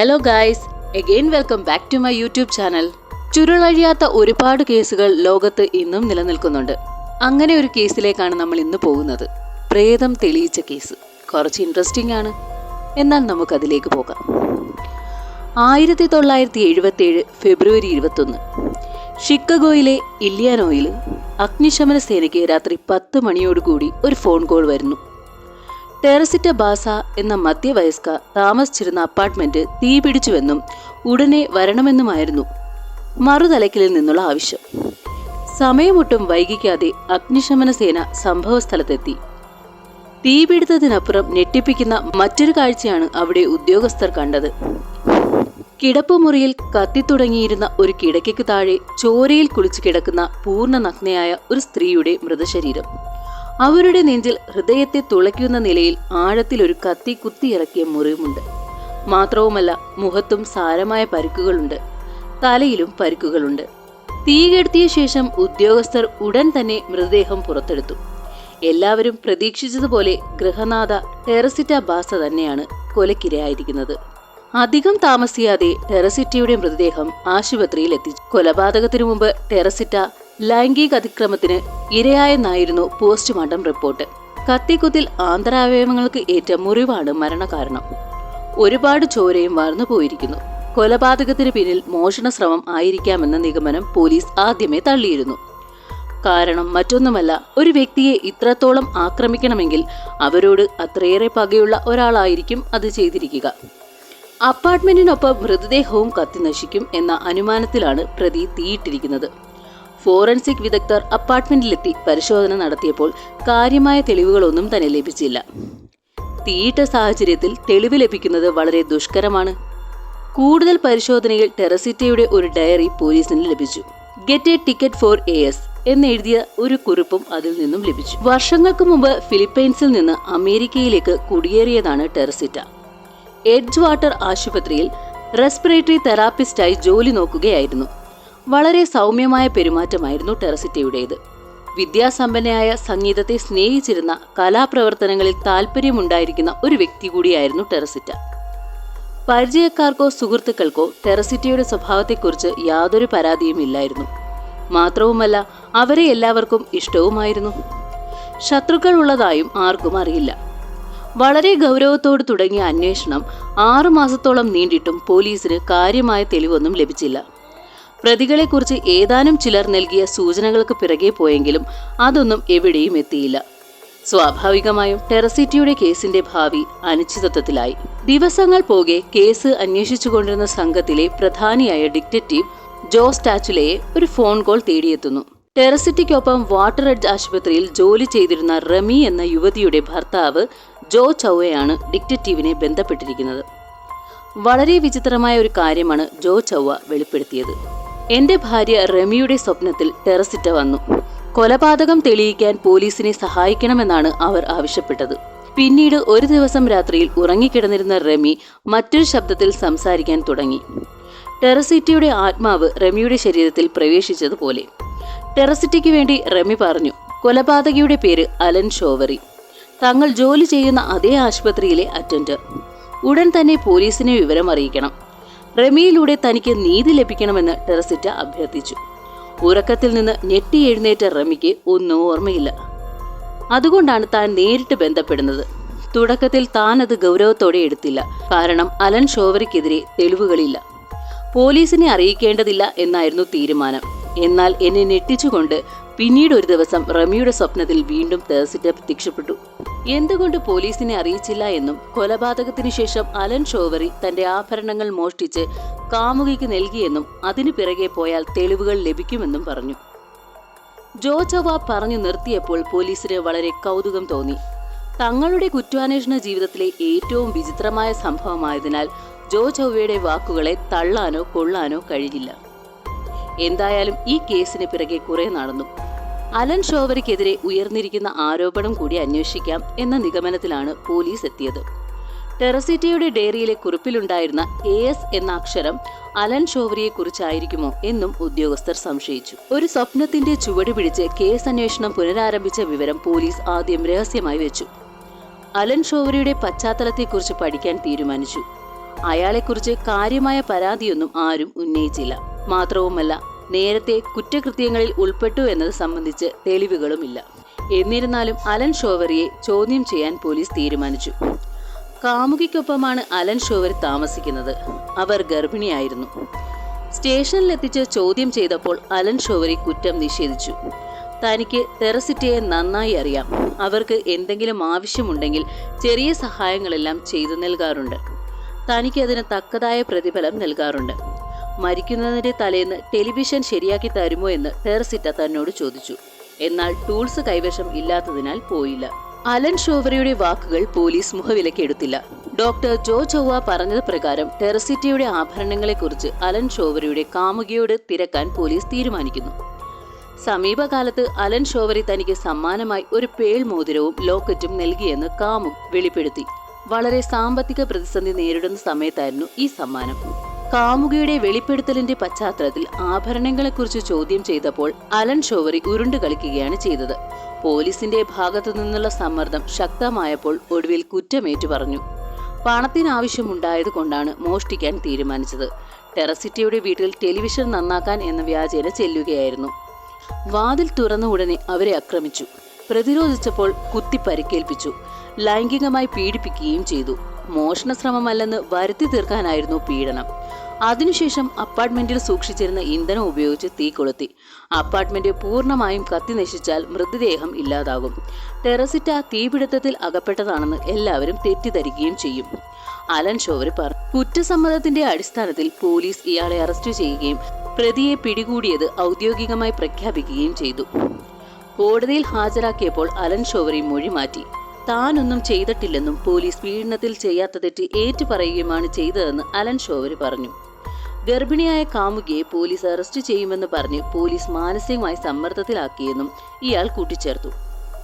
Hello guys again welcome back to my YouTube channel ചുരുളഴിയാത്ത ഒരുപാട് കേസുകൾ ലോകത്ത് ഇന്നും നിലനിൽക്കുന്നുണ്ട്. അങ്ങനെ ഒരു കേസിലേക്കാണ് നമ്മൾ ഇന്ന് പോകുന്നത്. പ്രേതം തെളിയിച്ച കേസ്. കുറച്ച് ഇൻട്രസ്റ്റിംഗ് ആണ്. എന്നാൽ നമുക്കതിലേക്ക് പോകാം. ആയിരത്തി തൊള്ളായിരത്തി എഴുപത്തി ഏഴ് ഫെബ്രുവരി ഇരുപത്തൊന്ന്. ഷിക്കഗോയിലെ ഇല്ലിയാനോയിൽ അഗ്നിശമന സേനയ്ക്ക് രാത്രി പത്ത് മണിയോടുകൂടി ഒരു ഫോൺ കോൾ വരുന്നു. ടെറസിറ്റ ബാസ എന്ന മധ്യവയസ്ക താമസിച്ചിരുന്ന അപ്പാർട്ട്മെന്റ് തീപിടിച്ചുവെന്നും ഉടനെ വരണമെന്നുമായിരുന്നു മറുതലക്കിലിൽ നിന്നുള്ള ആവശ്യം. സമയമൊട്ടും വൈകിക്കാതെ അഗ്നിശമന സേന സംഭവസ്ഥലത്തെത്തി. തീപിടുത്തത്തിനപ്പുറം ഞെട്ടിപ്പിക്കുന്ന മറ്റൊരു കാഴ്ചയാണ് അവിടെ ഉദ്യോഗസ്ഥർ കണ്ടത്. കിടപ്പുമുറിയിൽ കത്തിത്തുടങ്ങിയിരുന്ന ഒരു കിടക്കയ്ക്ക് താഴെ ചോരയിൽ കുളിച്ചു കിടക്കുന്ന പൂർണ നഗ്നയായ ഒരു സ്ത്രീയുടെ മൃതശരീരം. അവരുടെ നെഞ്ചിൽ ഹൃദയത്തെ തുളയ്ക്കുന്ന നിലയിൽ ആഴത്തിൽ ഒരു കത്തി കുത്തിയിറക്കിയ മുറിവുമുണ്ട്. മാത്രവുമല്ല മുഖത്തും സാരമായ പരിക്കുകളുണ്ട്. തലയിലും പരിക്കുകളുണ്ട്. തീ കെടുത്തിയ ശേഷം ഉദ്യോഗസ്ഥർ ഉടൻ തന്നെ മൃതദേഹം പുറത്തെടുത്തു. എല്ലാവരും പ്രതീക്ഷിച്ചതുപോലെ ഗൃഹനാഥ ടെറസിറ്റ ബാസ തന്നെയാണ് കൊലക്കിരയായിരിക്കുന്നത്. അധികം താമസിയാതെ ടെറസിറ്റയുടെ മൃതദേഹം ആശുപത്രിയിൽ എത്തിച്ചു. കൊലപാതകത്തിനു മുമ്പ് ടെറസിറ്റ ലൈംഗിക അതിക്രമത്തിന് ഇരയായെന്നായിരുന്നു പോസ്റ്റ്മോർട്ടം റിപ്പോർട്ട്. കത്തിക്കുത്തിൽ ആന്തരാവയവങ്ങൾക്ക് ഏറ്റ മുറിവാണ് മരണകാരണം. ഒരുപാട് ചോരയും വാർന്നു പോയിരിക്കുന്നു. കൊലപാതകത്തിന് പിന്നിൽ മോഷണ ശ്രമം ആയിരിക്കാമെന്ന നിഗമനം പോലീസ് ആദ്യമേ തള്ളിയിരുന്നു. കാരണം മറ്റൊന്നുമല്ല ഒരു വ്യക്തിയെ ഇത്രത്തോളം ആക്രമിക്കണമെങ്കിൽ അവരോട് അത്രയേറെ പകയുള്ള ഒരാളായിരിക്കും അത് ചെയ്തിരിക്കുക. അപ്പാർട്ട്മെന്റിനൊപ്പം മൃതദേഹവും കത്തി നശിക്കും എന്ന അനുമാനത്തിലാണ് പ്രതി തീയിട്ടിരിക്കുന്നത്. ഫോറൻസിക് വിദഗ്ധർ അപ്പാർട്ട്മെന്റിലെത്തി പരിശോധന നടത്തിയപ്പോൾ കാര്യമായ തെളിവുകളൊന്നും തന്നെ ലഭിച്ചില്ല. തീയിട്ട സാഹചര്യത്തിൽ തെളിവ് ലഭിക്കുന്നത് വളരെ ദുഷ്കരമാണ്. കൂടുതൽ പരിശോധനയിൽ ടെറസിറ്റയുടെ ഒരു ഡയറി പോലീസിന് ലഭിച്ചു. Get a ticket for A S എന്നെഴുതിയ ഒരു കുറിപ്പും അതിൽ നിന്നും ലഭിച്ചു. വർഷങ്ങൾക്ക് മുമ്പ് ഫിലിപ്പൈൻസിൽ നിന്ന് അമേരിക്കയിലേക്ക് കുടിയേറിയതാണ് ടെറസിറ്റ. എഡ്ജ് വാട്ടർ ആശുപത്രിയിൽ റെസ്പിറേറ്ററി തെറാപ്പിസ്റ്റായി ജോലി നോക്കുകയായിരുന്നു. വളരെ സൗമ്യമായ പെരുമാറ്റമായിരുന്നു ടെറസിറ്റയുടേത്. വിദ്യാസമ്പന്നയായ സംഗീതത്തെ സ്നേഹിച്ചിരുന്ന കലാപ്രവർത്തനങ്ങളിൽ താല്പര്യമുണ്ടായിരിക്കുന്ന ഒരു വ്യക്തി കൂടിയായിരുന്നു ടെറസിറ്റ. പരിചയക്കാർക്കോ സുഹൃത്തുക്കൾക്കോ ടെറസിറ്റയുടെ സ്വഭാവത്തെക്കുറിച്ച് യാതൊരു പരാതിയും ഇല്ലായിരുന്നു. മാത്രവുമല്ല അവരെ എല്ലാവർക്കും ഇഷ്ടവുമായിരുന്നു. ശത്രുക്കൾ ഉള്ളതായും ആർക്കും അറിയില്ല. വളരെ ഗൗരവത്തോട് തുടങ്ങിയ അന്വേഷണം ആറു മാസത്തോളം നീണ്ടിട്ടും പോലീസിന് കാര്യമായ തെളിവൊന്നും ലഭിച്ചില്ല. പ്രതികളെക്കുറിച്ച് ഏതാനും ചിലർ നൽകിയ സൂചനകൾക്ക് പിറകെ പോയെങ്കിലും അതൊന്നും എവിടെയും എത്തിയില്ല. സ്വാഭാവികമായും ടെറസിറ്റിയുടെ കേസിന്റെ ഭാവി അനിശ്ചിതത്വത്തിലായി. ദിവസങ്ങൾ പോകെ കേസ് അന്വേഷിച്ചുകൊണ്ടിരുന്ന സംഘത്തിലെ പ്രധാനിയായ ഡിറ്റക്റ്റീവ് ജോ സ്റ്റാച്ചുലയെ ഒരു ഫോൺ കോൾ തേടിയെത്തുന്നു. ടെറസിറ്റിക്കൊപ്പം വാട്ടർ എഡ്ജ് ആശുപത്രിയിൽ ജോലി ചെയ്തിരുന്ന റമി എന്ന യുവതിയുടെ ഭർത്താവ് ജോ ചൗവയാണ് ഡിറ്റക്റ്റീവിനെ ബന്ധപ്പെട്ടിരിക്കുന്നത്. വളരെ വിചിത്രമായ ഒരു കാര്യമാണ് ജോ ചൗവ വെളിപ്പെടുത്തിയത്. എന്റെ ഭാര്യ റമിയുടെ സ്വപ്നത്തിൽ ടെറസിറ്റ വന്നു. കൊലപാതകം തെളിയിക്കാൻ പോലീസിനെ സഹായിക്കണമെന്നാണ് അവർ ആവശ്യപ്പെട്ടത്. പിന്നീട് ഒരു ദിവസം രാത്രിയിൽ ഉറങ്ങിക്കിടന്നിരുന്ന റമി മറ്റൊരു ശബ്ദത്തിൽ സംസാരിക്കാൻ തുടങ്ങി. ടെറസിറ്റയുടെ ആത്മാവ് റമിയുടെ ശരീരത്തിൽ പ്രവേശിച്ചതുപോലെ. ടെറസിറ്റിക്ക് വേണ്ടി റമി പറഞ്ഞു കൊലപാതകിയുടെ പേര് അലൻ ഷോവറി. തങ്ങൾ ജോലി ചെയ്യുന്ന അതേ ആശുപത്രിയിലെ അറ്റൻഡർ. ഉടൻ തന്നെ പോലീസിനെ വിവരം അറിയിക്കണം റമിയിലൂടെ തനിക്ക് നീതി ലഭിക്കണമെന്ന് ടെറസിറ്റ അഭ്യർത്ഥിച്ചു. ഉറക്കത്തിൽ നിന്ന് ഞെട്ടി എഴുന്നേറ്റ റമിക്ക് ഒന്നും ഓർമ്മയില്ല. അതുകൊണ്ടാണ് താൻ നേരിട്ട് ബന്ധപ്പെടുന്നത്. തുടക്കത്തിൽ താൻ അത് ഗൗരവത്തോടെ എടുത്തില്ല. കാരണം അലൻ ഷോവറിക്കെതിരെ തെളിവുകളില്ല. പോലീസിനെ അറിയിക്കേണ്ടതില്ല എന്നായിരുന്നു തീരുമാനം. എന്നാൽ എന്നെ ഞെട്ടിച്ചുകൊണ്ട് പിന്നീട് ഒരു ദിവസം റമിയുടെ സ്വപ്നത്തിൽ വീണ്ടും തേഴ്സിറ്റ പ്രത്യക്ഷപ്പെട്ടു. എന്തുകൊണ്ട് പോലീസിനെ അറിയിച്ചില്ല എന്നും കൊലപാതകത്തിനു ശേഷം അലൻ ഷോവറി തന്റെ ആഭരണങ്ങൾ മോഷ്ടിച്ച് കാമുകിക്ക് നൽകിയെന്നും അതിനു പിറകെ പോയാൽ തെളിവുകൾ ലഭിക്കുമെന്നും പറഞ്ഞു. ജോ ചവ പറഞ്ഞു നിർത്തിയപ്പോൾ പോലീസിന് വളരെ കൗതുകം തോന്നി. തങ്ങളുടെ കുറ്റാന്വേഷണ ജീവിതത്തിലെ ഏറ്റവും വിചിത്രമായ സംഭവമായതിനാൽ ജോ ചൊവ്വയുടെ വാക്കുകളെ തള്ളാനോ കൊള്ളാനോ കഴിഞ്ഞില്ല എന്തായാലും ഈ കേസിന് പിറകെ കുറെ നടന്നു. അലൻ ഷോവറിക്കെതിരെ ഉയർന്നിരിക്കുന്ന ആരോപണം കൂടി അന്വേഷിക്കാം എന്ന നിഗമനത്തിലാണ് പോലീസ് എത്തിയത്. ടെറസിറ്റയുടെ ഡയറിയിലെ കുറിപ്പിലുണ്ടായിരുന്ന എ എസ് എന്ന അക്ഷരം അലൻ ഷോവറിയെ കുറിച്ചായിരിക്കുമോ എന്നും ഉദ്യോഗസ്ഥർ സംശയിച്ചു. ഒരു സ്വപ്നത്തിന്റെ ചുവട് പിടിച്ച് കേസ് അന്വേഷണം പുനരാരംഭിച്ച വിവരം പോലീസ് ആദ്യം രഹസ്യമായി വെച്ചു. അലൻ ഷോവറിയുടെ പശ്ചാത്തലത്തെക്കുറിച്ച് പഠിക്കാൻ തീരുമാനിച്ചു. അയാളെക്കുറിച്ച് കാര്യമായ പരാതിയൊന്നും ആരും ഉന്നയിച്ചില്ല. മാത്രവുമല്ല നേരത്തെ കുറ്റകൃത്യങ്ങളിൽ ഉൾപ്പെട്ടു എന്നത് സംബന്ധിച്ച് തെളിവുകളുമില്ല. എന്നിരുന്നാലും അലൻ ഷോവറിയെ ചോദ്യം ചെയ്യാൻ പോലീസ് തീരുമാനിച്ചു. കാമുകിക്കൊപ്പമാണ് അലൻ ഷോവർ താമസിക്കുന്നത്. അവർ ഗർഭിണിയായിരുന്നു. സ്റ്റേഷനിലെത്തിച്ച് ചോദ്യം ചെയ്തപ്പോൾ അലൻ ഷോവറി കുറ്റം നിഷേധിച്ചു. തനിക്ക് തെറസിറ്റയെ നന്നായി അറിയാം. അവർക്ക് എന്തെങ്കിലും ആവശ്യമുണ്ടെങ്കിൽ ചെറിയ സഹായങ്ങളെല്ലാം ചെയ്തു നൽകാറുണ്ട്. തനിക്ക് അതിന് തക്കതായ പ്രതിഫലം നൽകാറുണ്ട്. മരിക്കുന്നതിന്റെ തലേന്ന് ടെലിവിഷൻ ശരിയാക്കി തരുമോ എന്ന് ടെറസിറ്റ തന്നോട് ചോദിച്ചു. എന്നാൽ ടൂൾസ് കൈവശം ഇല്ലാത്തതിനാൽ പോയില്ല. അലൻ ഷോവറയുടെ വാക്കുകൾ പോലീസ് മുഖവിലക്കെടുത്തില്ല ഡോക്ടർ ജോ ചൊവ്വ പറഞ്ഞത് പ്രകാരം ടെറസിറ്റയുടെ ആഭരണങ്ങളെക്കുറിച്ച് അലൻ ഷോവറയുടെ കാമുകിയോട് തിരക്കാൻ പോലീസ് തീരുമാനിക്കുന്നു. സമീപകാലത്ത് അലൻ ഷോവറി തനിക്ക് സമ്മാനമായി ഒരു പേൾ മോതിരവും ലോക്കറ്റും നൽകിയെന്ന് കാമു വെളിപ്പെടുത്തി. വളരെ സാമ്പത്തിക പ്രതിസന്ധി നേരിടുന്ന സമയത്തായിരുന്നു ഈ സമ്മാനം. കാമുകിയുടെ വെളിപ്പെടുത്തലിന്റെ പശ്ചാത്തലത്തിൽ ആഭരണങ്ങളെക്കുറിച്ച് ചോദ്യം ചെയ്തപ്പോൾ അലൻ ഷോവറി ഉരുണ്ടു കളിക്കുകയാണ് ചെയ്തത്. പോലീസിന്റെ ഭാഗത്തു നിന്നുള്ള സമ്മർദ്ദം ശക്തമായപ്പോൾ ഒടുവിൽ കുറ്റമേറ്റു പറഞ്ഞു. പണത്തിനാവശ്യമുണ്ടായത് കൊണ്ടാണ് മോഷ്ടിക്കാൻ തീരുമാനിച്ചത്. ടെറസിറ്റിയുടെ വീട്ടിൽ ടെലിവിഷൻ നന്നാക്കാൻ എന്ന വ്യാജേന ചെല്ലുകയായിരുന്നു. വാതിൽ തുറന്ന ഉടനെ അവരെ ആക്രമിച്ചു. പ്രതിരോധിച്ചപ്പോൾ കുത്തി പരിക്കേൽപ്പിച്ചു ലൈംഗികമായി പീഡിപ്പിക്കുകയും ചെയ്തു. മോഷണ ശ്രമമല്ലെന്ന് വരുത്തി തീർക്കാനായിരുന്നു പീഡനം. അതിനുശേഷം അപ്പാർട്ട്മെന്റിൽ സൂക്ഷിച്ചിരുന്ന ഇന്ധനം ഉപയോഗിച്ച് തീ കൊളുത്തി. അപ്പാർട്ട്മെന്റ് പൂർണമായും കത്തി നശിച്ചാൽ മൃതദേഹം ഇല്ലാതാകും. ടെറസിറ്റ തീപിടുത്തത്തിൽ അകപ്പെട്ടതാണെന്ന് എല്ലാവരും തെറ്റിദ്ധരിക്കുകയും ചെയ്യും. അലൻ ഷോവർ പറഞ്ഞു. കുറ്റസമ്മതത്തിന്റെ അടിസ്ഥാനത്തിൽ പോലീസ് ഇയാളെ അറസ്റ്റ് ചെയ്യുകയും പ്രതിയെ പിടികൂടിയത് ഔദ്യോഗികമായി പ്രഖ്യാപിക്കുകയും ചെയ്തു. കോടതിയിൽ ഹാജരാക്കിയപ്പോൾ അലൻ ഷോവറി മൊഴി മാറ്റി. താനൊന്നും ചെയ്തിട്ടില്ലെന്നും പോലീസ് പീഡനത്തിൽ ചെയ്യാത്ത തെറ്റ് ഏറ്റുപറയുകയുമാണ് ചെയ്തതെന്ന് അലൻ ഷോവർ പറഞ്ഞു. ഗർഭിണിയായ കാമുകിയെ പോലീസ് അറസ്റ്റ് ചെയ്യുമെന്ന് പറഞ്ഞ് പോലീസ് മാനസികമായി സമ്മർദ്ദത്തിലാക്കിയെന്നും ഇയാൾ കൂട്ടിച്ചേർത്തു.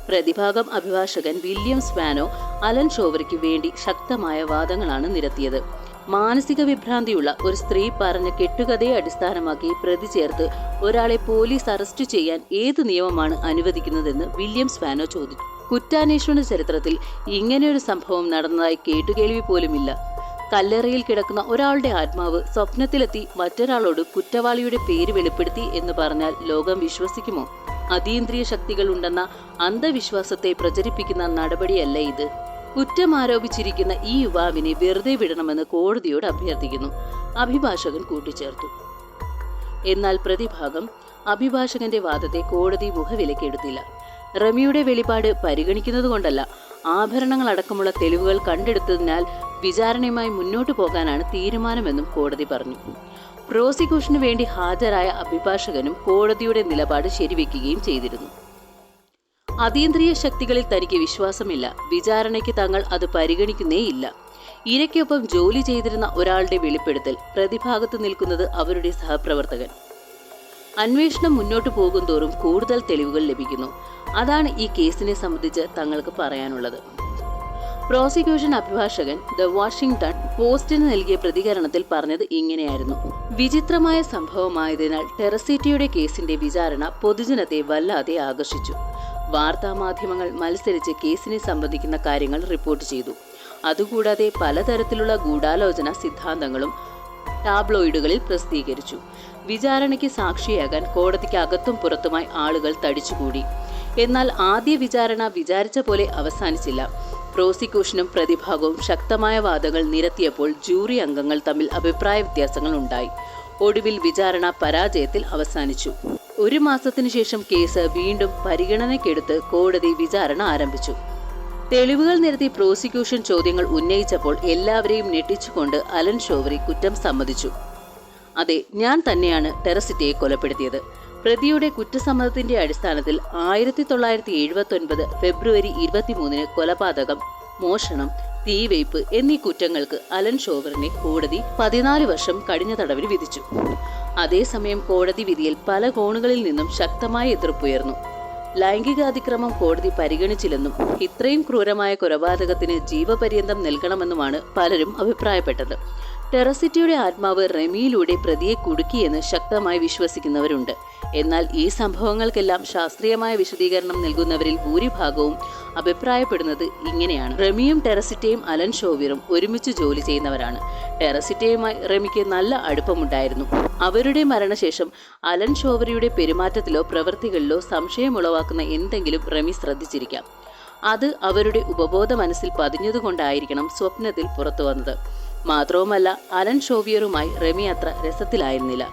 പ്രതിഭാഗം അഭിഭാഷകൻ വില്യം സ്വാനോ അലൻ ഷോവറിക്ക് വേണ്ടി ശക്തമായ വാദങ്ങളാണ് നിരത്തിയത്. മാനസിക വിഭ്രാന്തിയുള്ള ഒരു സ്ത്രീ പറഞ്ഞ കെട്ടുകഥയെ അടിസ്ഥാനമാക്കി പ്രതി ചേർത്ത് ഒരാളെ പോലീസ് അറസ്റ്റ് ചെയ്യാൻ ഏത് നിയമമാണ് അനുവദിക്കുന്നതെന്ന് വില്യം സ്വാനോ ചോദിച്ചു. കുറ്റാന്വേഷണ ചരിത്രത്തിൽ ഇങ്ങനെയൊരു സംഭവം നടന്നതായി കേട്ടുകേൾവി പോലുമില്ല. കല്ലറയിൽ കിടക്കുന്ന ഒരാളുടെ ആത്മാവ് സ്വപ്നത്തിലെത്തി മറ്റൊരാളോട് കുറ്റവാളിയുടെ പേര് വെളിപ്പെടുത്തി എന്ന് പറഞ്ഞാൽ ലോകം വിശ്വസിക്കുമോ? അതീന്ദ്രിയ ശക്തികൾ ഉണ്ടെന്ന അന്ധവിശ്വാസത്തെ പ്രചരിപ്പിക്കുന്ന നടപടിയല്ല ഇത്. കുറ്റം ആരോപിച്ചിരിക്കുന്ന ഈ യുവാവിനെ വെറുതെ വിടണമെന്ന് കോടതിയോട് അഭ്യർത്ഥിക്കുന്നു. അഭിഭാഷകൻ കൂട്ടിച്ചേർത്തു. എന്നാൽ പ്രതിഭാഗം അഭിഭാഷകന്റെ വാദത്തെ കോടതി മുഖവിലക്കെടുത്തില്ല റമിയുടെ വെളിപാട് പരിഗണിക്കുന്നതുകൊണ്ടല്ല ആഭരണങ്ങളടക്കമുള്ള തെളിവുകൾ കണ്ടെടുത്തതിനാൽ വിചാരണയുമായി മുന്നോട്ടു പോകാനാണ് തീരുമാനമെന്നും കോടതി പറഞ്ഞു. പ്രോസിക്യൂഷന് വേണ്ടി ഹാജരായ അഭിഭാഷകനും കോടതിയുടെ നിലപാട് ശരിവെക്കുകയും ചെയ്തിരുന്നു. അതീന്ദ്രിയ ശക്തികളിൽ തനിക്ക് വിശ്വാസമില്ല. വിചാരണയ്ക്ക് തങ്ങൾ അത് പരിഗണിക്കുന്നേയില്ല. ഇരയ്ക്കൊപ്പം ജോലി ചെയ്തിരുന്ന ഒരാളുടെ വെളിപ്പെടുത്തൽ പ്രതിഭാഗത്ത് നിൽക്കുന്നത് അവരുടെ സഹപ്രവർത്തകൻ. അന്വേഷണം മുന്നോട്ടു പോകുന്തോറും കൂടുതൽ തെളിവുകൾ ലഭിക്കുന്നു. അതാണ് ഈ കേസിനെ സംബന്ധിച്ച് തങ്ങൾക്ക് പറയാനുള്ളത്. പ്രോസിക്യൂഷൻ അഭിഭാഷകൻ ദ വാഷിംഗ്ടൺ പോസ്റ്റിന് നൽകിയ പ്രതികരണത്തിൽ പറഞ്ഞത് ഇങ്ങനെയായിരുന്നു. വിചിത്രമായ സംഭവമായതിനാൽ ടെറസിറ്റിയുടെ കേസിന്റെ വിചാരണ പൊതുജനത്തെ വല്ലാതെ ആകർഷിച്ചു. വാർത്താമാധ്യമങ്ങൾ മത്സരിച്ച് കേസിനെ സംബന്ധിക്കുന്ന കാര്യങ്ങൾ റിപ്പോർട്ട് ചെയ്തു. അതുകൂടാതെ പലതരത്തിലുള്ള ഗൂഢാലോചന സിദ്ധാന്തങ്ങളും ടാബ്ലോയിഡുകളിൽ പ്രസിദ്ധീകരിച്ചു. വിചാരണയ്ക്ക് സാക്ഷിയാകാൻ കോടതിക്ക് അകത്തും പുറത്തുമായി ആളുകൾ തടിച്ചുകൂടി. എന്നാൽ ആദ്യ വിചാരണ വിചാരിച്ച പോലെ അവസാനിച്ചില്ല. പ്രോസിക്യൂഷനും പ്രതിഭാഗവും ശക്തമായ വാദങ്ങൾ നിരത്തിയപ്പോൾ ജൂറി അംഗങ്ങൾ തമ്മിൽ അഭിപ്രായ വ്യത്യാസങ്ങൾ ഉണ്ടായി. ഒടുവിൽ വിചാരണ പരാജയത്തിൽ അവസാനിച്ചു. ഒരു മാസത്തിനു ശേഷം കേസ് വീണ്ടും പരിഗണനയ്ക്കെടുത്ത് കോടതി വിചാരണ ആരംഭിച്ചു. തെളിവുകൾ നിരത്തി പ്രോസിക്യൂഷൻ ചോദ്യങ്ങൾ ഉന്നയിച്ചപ്പോൾ എല്ലാവരെയും ഞെട്ടിച്ചുകൊണ്ട് അലൻ ഷോവറി കുറ്റം സമ്മതിച്ചു. അതെ ഞാൻ തന്നെയാണ് ടെറസിറ്റയെ കൊലപ്പെടുത്തിയത്. പ്രതിയുടെ കുറ്റസമ്മതത്തിന്റെ അടിസ്ഥാനത്തിൽ ആയിരത്തി തൊള്ളായിരത്തി എഴുപത്തി ഒൻപത് ഫെബ്രുവരി ഇരുപത്തിമൂന്നിന് കൊലപാതകം മോഷണം തീവയ്പ് എന്നീ കുറ്റങ്ങൾക്ക് അലൻ ഷോവറിനെ കോടതി പതിനാല് വർഷം കഠിന തടവിൽ വിധിച്ചു. അതേസമയം കോടതി വിധിയിൽ പല കോണുകളിൽ നിന്നും ശക്തമായ എതിർപ്പുയർന്നു. ലൈംഗികാതിക്രമം കോടതി പരിഗണിച്ചില്ലെന്നും ഇത്രയും ക്രൂരമായ കൊലപാതകത്തിന് ജീവപര്യന്തം നൽകണമെന്നുമാണ് പലരും അഭിപ്രായപ്പെട്ടത്. ടെറസിറ്റിയുടെ ആത്മാവ് റെമിയിലൂടെ പ്രതിയെ കുടുക്കിയെന്ന് ശക്തമായി വിശ്വസിക്കുന്നവരുണ്ട്. എന്നാൽ ഈ സംഭവങ്ങൾക്കെല്ലാം ശാസ്ത്രീയമായ വിശദീകരണം നൽകുന്നവരിൽ ഭൂരിഭാഗവും അഭിപ്രായപ്പെടുന്നത് ഇങ്ങനെയാണ്. റെമിയും ടെറസിറ്റയും അലൻ ഷോവിറും ഒരുമിച്ച് ജോലി ചെയ്യുന്നവരാണ്. ടെറസിറ്റയുമായി റെമിക്ക് നല്ല അടുപ്പമുണ്ടായിരുന്നു. അവരുടെ മരണശേഷം അലൻ ഷോവറിയുടെ പെരുമാറ്റത്തിലോ പ്രവൃത്തികളിലോ സംശയമുളവാക്കുന്ന എന്തെങ്കിലും റെമി ശ്രദ്ധിച്ചിരിക്കാം. അത് അവരുടെ ഉപബോധ മനസ്സിൽ പതിഞ്ഞതുകൊണ്ടായിരിക്കണം സ്വപ്നത്തിൽ പുറത്തു വന്നത് മാത്രവുമല്ല അലൻ ഷോവിയറുമായി റെമി അത്ര രസത്തിലായിരുന്നില്ല.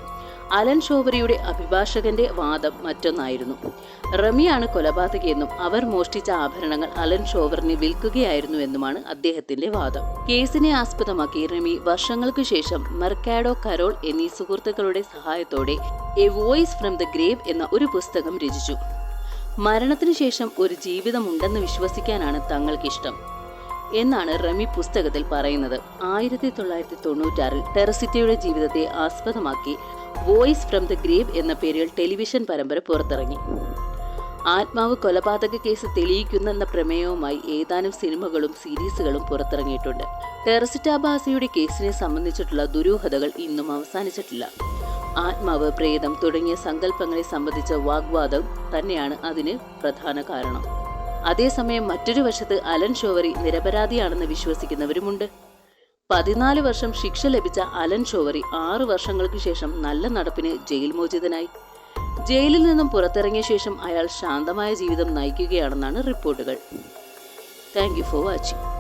അലൻ ഷോവറിയുടെ അഭിഭാഷകന്റെ വാദം മറ്റൊന്നായിരുന്നു. റമിയാണ് കൊലപാതകിയെന്നും അവർ മോഷ്ടിച്ച ആഭരണങ്ങൾ അലൻ ഷോവറിന് വിൽക്കുകയായിരുന്നുവെന്നുമാണ് അദ്ദേഹത്തിന്റെ വാദം. കേസിനെ ആസ്പദമാക്കി റമി വർഷങ്ങൾക്കു ശേഷം മെർക്കാഡോ കരോൾ എന്നീ സുഹൃത്തുക്കളുടെ സഹായത്തോടെ a voice from the grave എന്ന ഒരു പുസ്തകം രചിച്ചു. മരണത്തിനു ശേഷം ഒരു ജീവിതമുണ്ടെന്ന് വിശ്വസിക്കാനാണ് തങ്ങൾക്കിഷ്ടം. എന്നാണ് റമി പുസ്തകത്തിൽ പറയുന്നത്. ആയിരത്തി തൊള്ളായിരത്തി തൊണ്ണൂറ്റാറിൽ ടെറസിറ്റയുടെ ജീവിതത്തെ ആസ്പദമാക്കി വോയിസ് ഫ്രം ദ ഗ്രേവ് എന്ന പേരിൽ ടെലിവിഷൻ പരമ്പര പുറത്തിറങ്ങി. ആത്മാവ് കൊലപാതക കേസ് തെളിയിക്കുന്നെന്ന പ്രമേയവുമായി ഏതാനും സിനിമകളും സീരീസുകളും പുറത്തിറങ്ങിയിട്ടുണ്ട്. ടെറസിറ്റ ബാസയുടെ കേസിനെ സംബന്ധിച്ചിട്ടുള്ള ദുരൂഹതകൾ ഇന്നും അവസാനിച്ചിട്ടില്ല. ആത്മാവ് പ്രേതം തുടങ്ങിയ സങ്കല്പങ്ങളെ സംബന്ധിച്ച വാഗ്വാദം തന്നെയാണ് അതിന് പ്രധാന കാരണം. അതേസമയം മറ്റൊരു വശത്ത് അലൻ ഷോവറി നിരപരാധിയാണെന്ന് വിശ്വസിക്കുന്നവരുമുണ്ട്. പതിനാല് വർഷം ശിക്ഷ ലഭിച്ച അലൻ ഷോവറി ആറു വർഷങ്ങൾക്ക് ശേഷം നല്ല നടപ്പിന് ജയിൽ മോചിതനായി. ജയിലിൽ നിന്നും പുറത്തിറങ്ങിയ ശേഷം അയാൾ ശാന്തമായ ജീവിതം നയിക്കുകയാണെന്നാണ് റിപ്പോർട്ടുകൾ. Thank for watching.